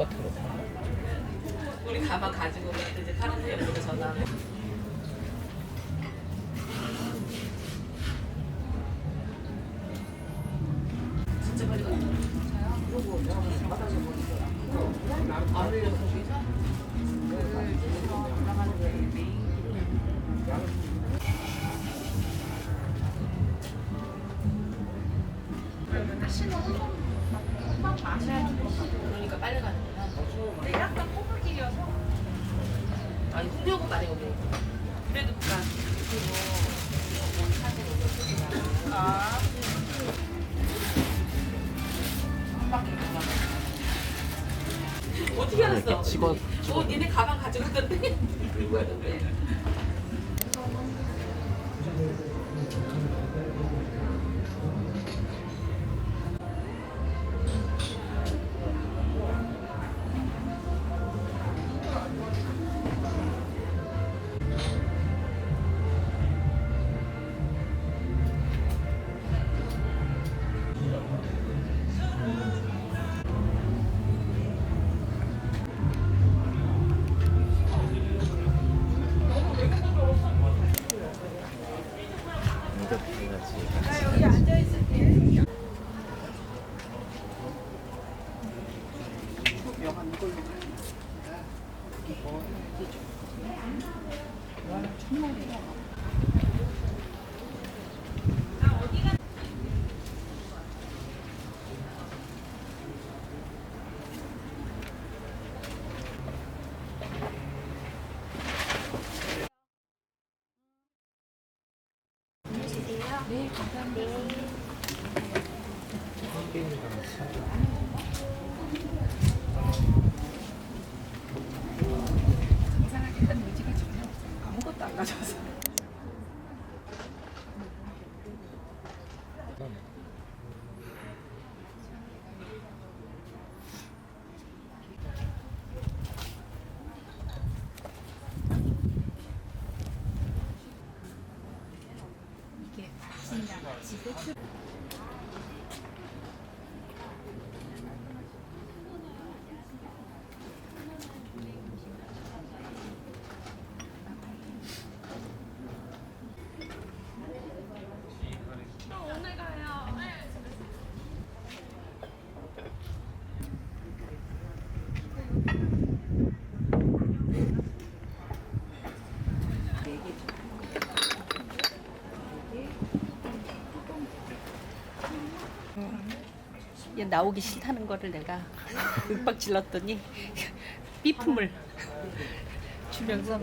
똑같은 거. 우리 가방 가지고 이제 파란색으로 전화. 진짜 빨리 갔다. 그러고 바닥에 보니까 안 흘려 거기서. 그러니까 빨리 가는구나. 근데 약간 꼬불길이어서. 아니 홍대고 많이 오고. 그래도 그니까 그리고 뭐 사진 오고 아. 한 바퀴 돌아. 어떻게 알았어? 이렇게 찍어- 어, 니네 가방 가지고 갔던데? 들고 갔던데. 이거 해야지. 여기 앉아 있을게. 안 가져와서. 얘 나오기 싫다는 거를 내가 윽박 질렀더니 삐품을 주면서